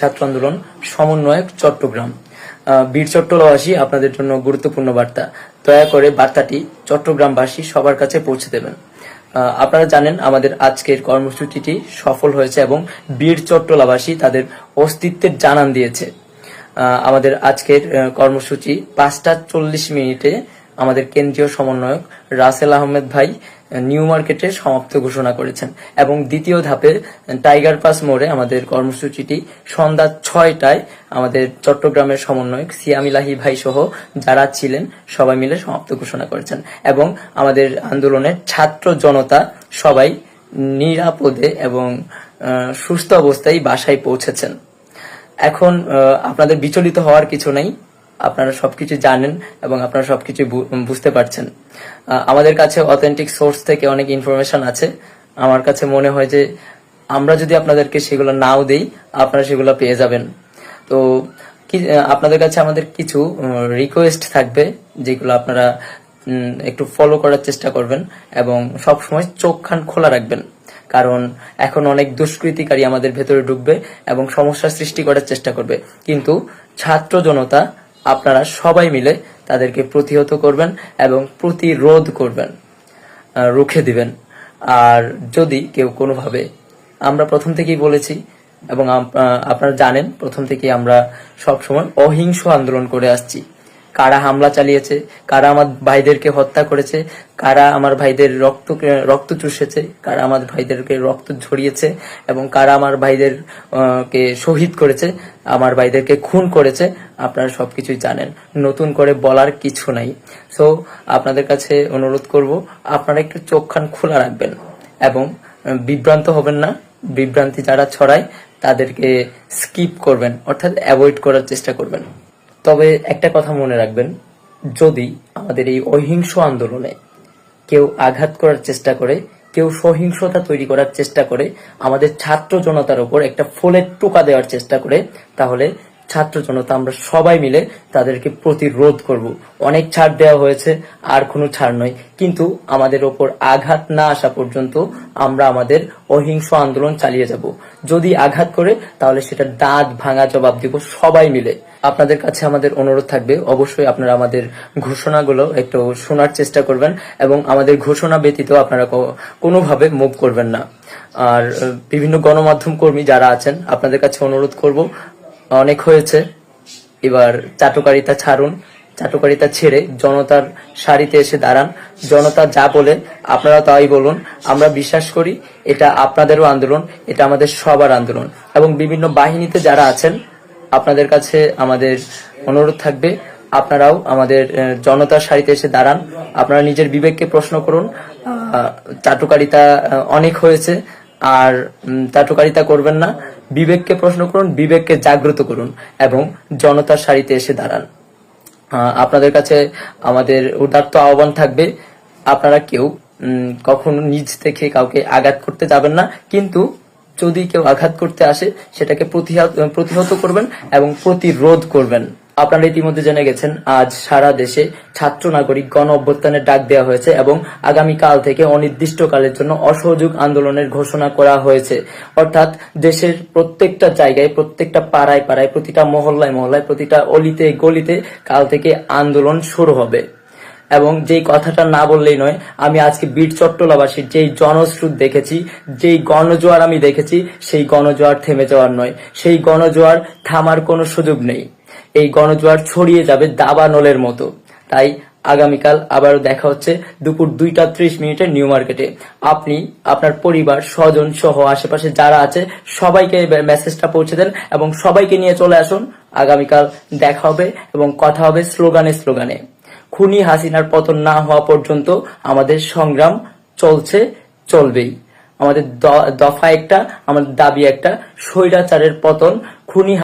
ছাত্র আন্দোলন সমন্বয়ক চট্টগ্রাম। বীর চট্টগ্রামবাসী আপনাদের জন্য গুরুত্বপূর্ণ বার্তা। দয়া করে বার্তাটি চট্টগ্রামবাসী সবার কাছে পৌঁছে দেবেন। আপনারা জানেন আমাদের আজকের কর্মসূচিটি সফল হয়েছে এবং বীর চট্টলাবাসী তাদের অস্তিত্বের জানান দিয়েছে। আমাদের আজকের কর্মসূচি পাঁচটা চল্লিশ মিনিটে আমাদের কেন্দ্রীয় সমন্বয়ক রাসেল আহমেদ ভাই নিউ মার্কেটে সমাপ্ত ঘোষণা করেছেন। এবং দ্বিতীয় ধাপে টাইগার পাস মোড়ে আমাদের কর্মসূচিটি সন্ধ্যা ছয়টায় আমাদের চট্টগ্রামের সমন্বয়ক সিয়ামিলাহি ভাই সহ যারা ছিলেন, সবাই মিলে সমাপ্ত ঘোষণা করেছেন। এবং আমাদের আন্দোলনের ছাত্র জনতা সবাই নিরাপদে এবং সুস্থ অবস্থায় বাসায় পৌঁছেছেন। এখন আপনাদের বিচলিত হওয়ার কিছু নেই। আপনারা সবকিছু জানেন এবং আপনারা সবকিছু বুঝতে পারছেন। আমাদের কাছে অথেন্টিক সোর্স থেকে অনেক ইনফরমেশন আছে। আমার কাছে মনে হয় যে আমরা যদি আপনাদেরকে সেগুলো নাও দেই, আপনারা সেগুলো পেয়ে যাবেন। তো আপনাদের কাছে আমাদের কিছু রিকোয়েস্ট থাকবে, যেগুলো আপনারা একটু ফলো করার চেষ্টা করবেন এবং সবসময় চোখ খান খোলা রাখবেন। কারণ এখন অনেক দুষ্কৃতিকারী আমাদের ভেতরে ঢুকবে এবং সমস্যা সৃষ্টি করার চেষ্টা করবে। কিন্তু ছাত্র জনতা আপনারা সবাই মিলে তাদেরকে প্রতিহত করবেন এবং প্রতিরোধ করবেন রুখে দিবেন। আর যদি কেউ কোনোভাবে, আমরা প্রথম থেকেই বলেছি এবং আপনারা জানেন, প্রথম থেকেই আমরা সবসময় অহিংস আন্দোলন করে আসছি। কারা হামলা চালিয়েছে, কারা আমার ভাইদেরকে হত্যা করেছে, কারা আমার ভাইদের রক্ত রক্ত চুষেছে, কারা আমার ভাইদেরকে রক্ত ঝরিয়েছে, এবং কারা আমার ভাইদের কে শহীদ করেছে, আমার ভাইদেরকে খুন করেছে, আপনারা সবকিছুই জানেন। নতুন করে বলার কিছু নাই। সো আপনাদের কাছে অনুরোধ করব, আপনারা একটু চোখ খান খোলা রাখবেন, এবং বিভ্রান্ত হবেন না। বিভ্রান্তি যারা ছড়ায়, তাদেরকে স্কিপ করবেন, অর্থাৎ অ্যাভয়েড করার চেষ্টা করবেন। তবে একটা কথা মনে রাখবেন, যদি আমাদের এই অহিংস আন্দোলনে কেউ আঘাত করার চেষ্টা করে, কেউ সহিংসতা তৈরি করার চেষ্টা করে, আমাদের ছাত্র জনতার উপর একটা ফুলের টোকা দেওয়ার চেষ্টা করে, তাহলে ছাত্র জনতা আমরা সবাই মিলে তাদেরকে প্রতিরোধ করব। অনেক ছাড় দেওয়া হয়েছে, আর কোনো ছাড় নয়। কিন্তু আমাদের ওপর আঘাত না আসা পর্যন্ত আমরা আমাদের অহিংস আন্দোলন চালিয়ে যাব। যদি আঘাত করে, তাহলে সেটা দাঁত ভাঙা জবাব দিব সবাই মিলে। আপনাদের কাছে আমাদের অনুরোধ থাকবে, অবশ্যই আপনারা আমাদের ঘোষণাগুলো একটু শোনার চেষ্টা করবেন এবং আমাদের ঘোষণা ব্যতীত আপনারা কোনোভাবে মুভ করবেন না। আর বিভিন্ন গণমাধ্যম কর্মী যারা আছেন, আপনাদের কাছে অনুরোধ করব, অনেক হয়েছে, এবার চাটুকারিতা ছাড়ুন, চাটুকারিতা ছেড়ে জনতার সারিতে এসে দাঁড়ান। জনতা যা বলে, আপনারা তাই বলুন। আমরা বিশ্বাস করি, এটা আপনাদেরও আন্দোলন, এটা আমাদের সবার আন্দোলন। এবং বিভিন্ন বাহিনীতে যারা আছেন আপনাদের কাছে আমাদের অনুরোধ থাকবে। আপনারাও আমাদের জনতার সারিতে এসে দাঁড়ান। আপনারা নিজের বিবেককে প্রশ্ন করুন। চাটুকারিতা অনেক হয়েছে। আর চাটুকারিতা করবেন না। বিবেককে প্রশ্ন করুন, বিবেককে জাগ্রত করুন এবং জনতার সারিতে এসে দাঁড়ান। আপনাদের কাছে আমাদের উদার্ত আহ্বান থাকবে। আপনারা কেউ কখনো নিজ থেকে কাউকে আঘাত করতে যাবেন না। কিন্তু যদি কেউ আঘাত করতে আসে, সেটাকে প্রতিহত করবেন এবং প্রতিরোধ করবেন। আপনারা ইতিমধ্যে জেনে গেছেন, আজ সারা দেশে ছাত্র নাগরিক গণ অভ্যুত্থানের ডাক দেওয়া হয়েছে এবং আগামীকাল থেকে অনির্দিষ্টকালের জন্য অসহযোগ আন্দোলনের ঘোষণা করা হয়েছে। অর্থাৎ দেশের প্রত্যেকটা জায়গায়, প্রত্যেকটা পাড়ায় পাড়ায়, প্রতিটা মহল্লায় মহল্লায়, প্রতিটা অলিতে গলিতে কাল থেকে আন্দোলন শুরু হবে। এবং যেই কথাটা না বললেই নয়, আমি আজকে বীর চট্টলাবাসীর যেই জনস্রোত দেখেছি, যেই গণজোয়ার আমি দেখেছি, সেই গণজোয়ার থেমে যাওয়ার নয়। সেই গণজোয়ার থামার কোনো সুযোগ নেই। এই গণজোয়ার ছড়িয়ে যাবে দাবানলের মতো। তাই আগামীকাল আবারও দেখা হচ্ছে দুপুর দুইটা ত্রিশ মিনিটে নিউ মার্কেটে। আপনি, আপনার পরিবার, স্বজন সহ আশেপাশে যারা আছে, সবাইকে মেসেজটা পৌঁছে দেন এবং সবাইকে নিয়ে চলে আসুন। আগামীকাল দেখা হবে এবং কথা হবে স্লোগানে স্লোগানে। খুনি হাসিনার পতন না হওয়া পর্যন্ত আমাদের সংগ্রাম চলছে, চলবেই। আমাদের দফা একটা, আমাদের দাবি একটা, স্বৈরাচারের পতন, খুনি